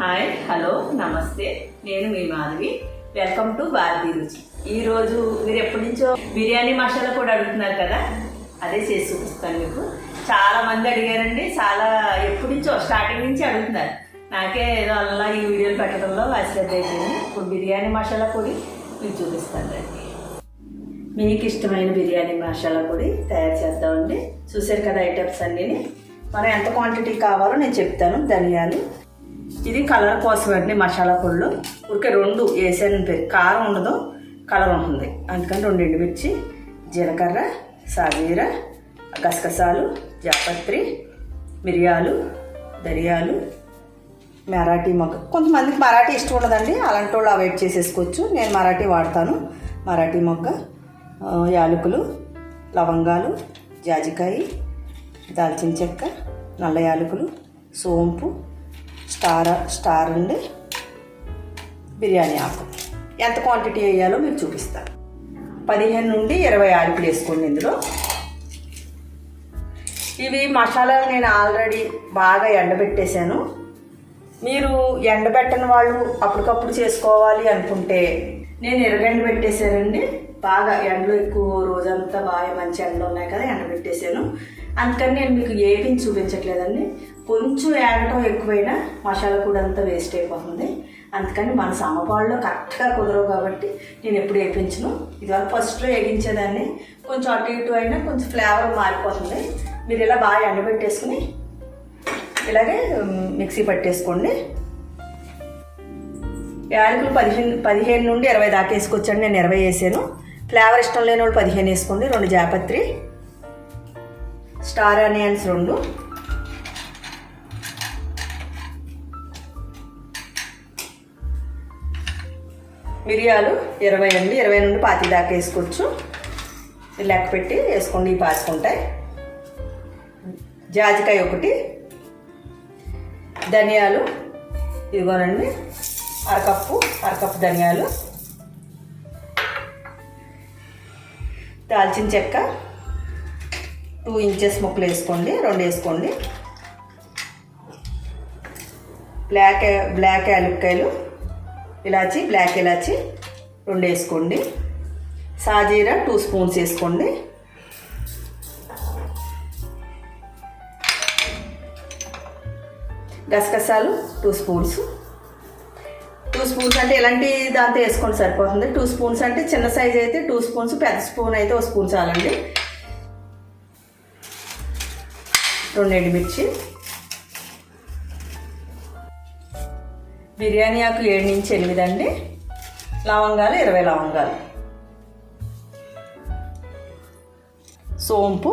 Hi hello నమస్తే. నేను మీ మాధవి. వెల్కమ్ టు భారతీ రుచి ఈరోజు మీరు ఎప్పటి నుంచో బిర్యానీ మసాలా కూడా అడుగుతున్నారు కదా? అదే చేసి చూపిస్తాను మీకు. చాలా మంది అడిగారండి. చాలా ఎప్పటి నుంచో స్టార్టింగ్ నుంచి అడుగుతున్నారు. నాకే ఏదో అలా ఈ వీడియోలు పెట్టడంలో అశ్రద్ధ అయిపోయింది. ఇప్పుడు బిర్యానీ మసాలా పొడి మీకు చూపిస్తాను రండి. మీకు ఇష్టమైన బిర్యానీ మసాలా పొడి తయారు చేస్తామండి చూసారు కదా ఐటమ్స్ అన్నీ మనం ఎంత క్వాంటిటీ కావాలో నేను చెప్తాను. ధనియాలు ఇది కలర్ కోసం అండి మసాలా పొడులు. ఊరికే రెండు వేసాను కారం ఉండదు కలర్ ఉంటుంది. అందుకని రెండు ఎండుమిర్చి జీలకర్ర సాజీర గసగసాలు జాపత్రి మిరియాలు ధనియాలు మరాఠీ మొగ్గ. కొంతమందికి మరాఠీ ఇష్టం ఉండదండి. అలాంటి వాళ్ళు అవాయిడ్ చేసేసుకోవచ్చు. నేను మరాఠీ వాడతాను. మరాఠీ మొగ్గ యాలకులు లవంగాలు జాజికాయ దాల్చిన చెక్క నల్ల యాలకులు సోంపు స్టార్ స్టార్ అండి బిర్యానీ ఆకు. ఎంత క్వాంటిటీ వేయాలో మీకు చూపిస్తాను పదిహేను నుండి ఇరవై ఆరుకులు వేసుకోండి ఇందులో. ఇవి మసాలాలు నేను ఆల్రెడీ బాగా ఎండబెట్టేశాను. మీరు ఎండబెట్టని వాళ్ళు అప్పటికప్పుడు చేసుకోవాలి అనుకుంటే నేను ఎర్రగండి పెట్టేశానండి. బాగా ఎండలో ఎక్కువ రోజంతా బాగా మంచి ఎండలు ఉన్నాయి కదా ఎండబెట్టేశాను అందుకని నేను మీకు ఏపీ చూపించట్లేదండి. కొంచెం ఏగటం ఎక్కువైనా మసాలా కూడా అంతా వేస్ట్ అయిపోతుంది. అందుకని మన సమపాళ్ళలో కరెక్ట్గా కుదరవు కాబట్టి నేను ఎప్పుడు వేయించను ఇదివరకు ఫస్ట్లో వేగించేదాన్ని. కొంచెం అటు ఇటు అయినా కొంచెం ఫ్లేవర్ మారిపోతుంది. మీరు ఇలా బాగా ఎండబెట్టేసుకుని ఇలాగే మిక్సీ పట్టేసుకోండి. యాలకులు పదిహేను పదిహేను నుండి ఇరవై దాకా వేసుకోవచ్చండి. నేను ఇరవై వేసాను. ఫ్లేవర్ ఇష్టం లేని వాళ్ళు పదిహేను వేసుకోండి. రెండు జాపత్రి స్టార్ ఆనియన్స్ రెండు. మిరియాలు ఇరవై అండి. ఇరవై నుండి పాతి దాకా వేసుకోవచ్చు. లెక్క పెట్టి వేసుకోండి. ఇవి పాసుకుంటాయి జాజికాయ ఒకటి. ధనియాలు. ఇదిగోనండి. అరకప్పు అరకప్పు ధనియాలు. దాల్చిన చెక్క. టూ ఇంచెస్ ముక్కలు వేసుకోండి రెండు వేసుకోండి. బ్లాక్ బ్లాక్ యాలుక్కాయలు ఇలాచి బ్లాక్ ఇలాచి రెండు వేసుకోండి. సాజీరా టూ స్పూన్స్ వేసుకోండి. గసగసాలు టూ స్పూన్స్. స్పూన్స్ అంటే ఎలాంటి దాంతో వేసుకోండి సరిపోతుంది. టూ స్పూన్స్ అంటే చిన్న సైజ్ అయితే టూ స్పూన్స్ పెద్ద స్పూన్ అయితే ఒక స్పూన్ చాలండి. రెండు ఎండుమిర్చి. బిర్యానీ ఆకులు ఏడు నుంచి ఎనిమిది అండి. లవంగాలు ఇరవై లవంగాలు. సోంపు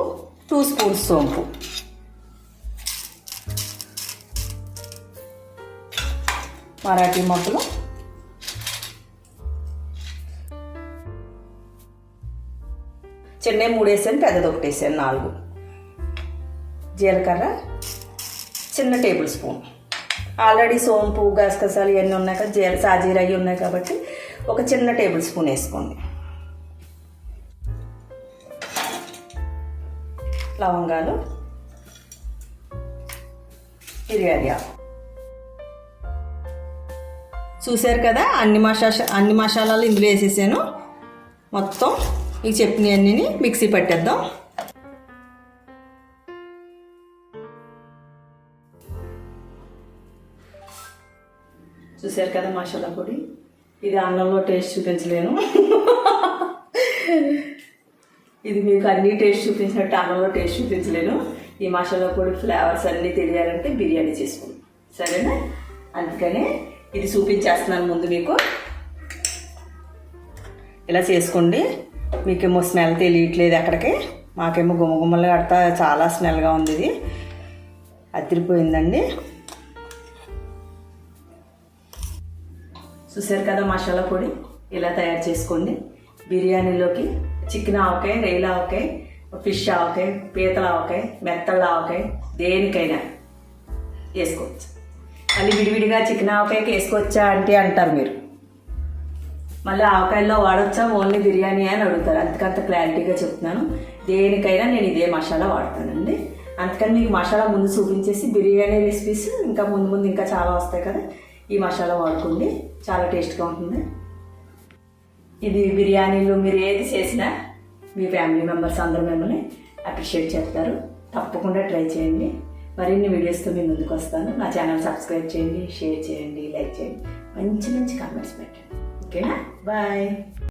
టూ స్పూన్స్ సోంపు. మరాఠీ మొక్కలు చిన్నవి మూడు వేసాను పెద్దది ఒకటి వేసాను నాలుగు. జీలకర్ర చిన్న టేబుల్ స్పూన్. ఆల్రెడీ సోంపు గసగసాలు ఇవన్నీ ఉన్నాయి కదా జీల సాజీర అవి ఉన్నాయి కాబట్టి ఒక చిన్న టేబుల్ స్పూన్ వేసుకోండి. లవంగాలు బిర్యానీ చూశారు కదా అన్ని మసా అన్ని మసాలాలు ఇందులో వేసేసాను. మొత్తం ఇక చెప్పిన అన్నీ మిక్సీ పట్టేద్దాం. చూసారు కదా మసాలా పొడి? ఇది అన్నంలో టేస్ట్ చూపించలేను. ఇది మీకు అన్ని టేస్ట్ చూపించినట్టు అన్నంలో టేస్ట్ చూపించలేను. ఈ మసాలా పొడి ఫ్లేవర్స్ అన్నీ తెలియాలంటే బిర్యానీ చేసుకోండి. సరేనా? అందుకనే ఇది చూపించేస్తున్నాను ముందు మీకు. ఇలా చేసుకోండి. మీకేమో స్మెల్ తెలియట్లేదు ఎక్కడికి మాకేమో గుమ్మగుమ్మలు కడతా చాలా స్మెల్గా ఉంది ఇది. అదిరిపోయిందండి. చూసారు కదా మసాలా పొడి? ఇలా తయారు చేసుకోండి. బిర్యానీలోకి చికెన్ ఆవకాయ రైలు ఆవకాయ ఫిష్ ఆవకాయ పీతల ఆవకాయ మెత్తళ్ళ ఆవకాయ దేనికైనా వేసుకోవచ్చు. మళ్ళీ విడివిడిగా చికెన్ ఆవకాయకి వేసుకోవచ్చా అంటే అంటారు మీరు. మళ్ళీ ఆవకాయల్లో వాడొచ్చా ఓన్లీ బిర్యానీ అని అడుగుతారు. అందుకంత క్లారిటీగా చెప్తున్నాను. దేనికైనా నేను ఇదే మసాలా వాడతానండి. అందుకని మీకు మసాలా ముందు చూపించేసి బిర్యానీ రెసిపీస్ ఇంకా ముందు ముందు ఇంకా చాలా వస్తాయి కదా ఈ మసాలా వాడుకోండి. చాలా టేస్ట్గా ఉంటుంది. ఇది బిర్యానీలు మీరు ఏది చేసినా మీ ఫ్యామిలీ మెంబర్స్ అందరూ మిమ్మల్ని అప్రిషియేట్ చేస్తారు. తప్పకుండా ట్రై చేయండి. మరిన్ని వీడియోస్తో మీ ముందుకు వస్తాను. నా ఛానల్ సబ్స్క్రైబ్ చేయండి షేర్ చేయండి లైక్ చేయండి. మంచి మంచి కామెంట్స్ పెట్టండి. bye.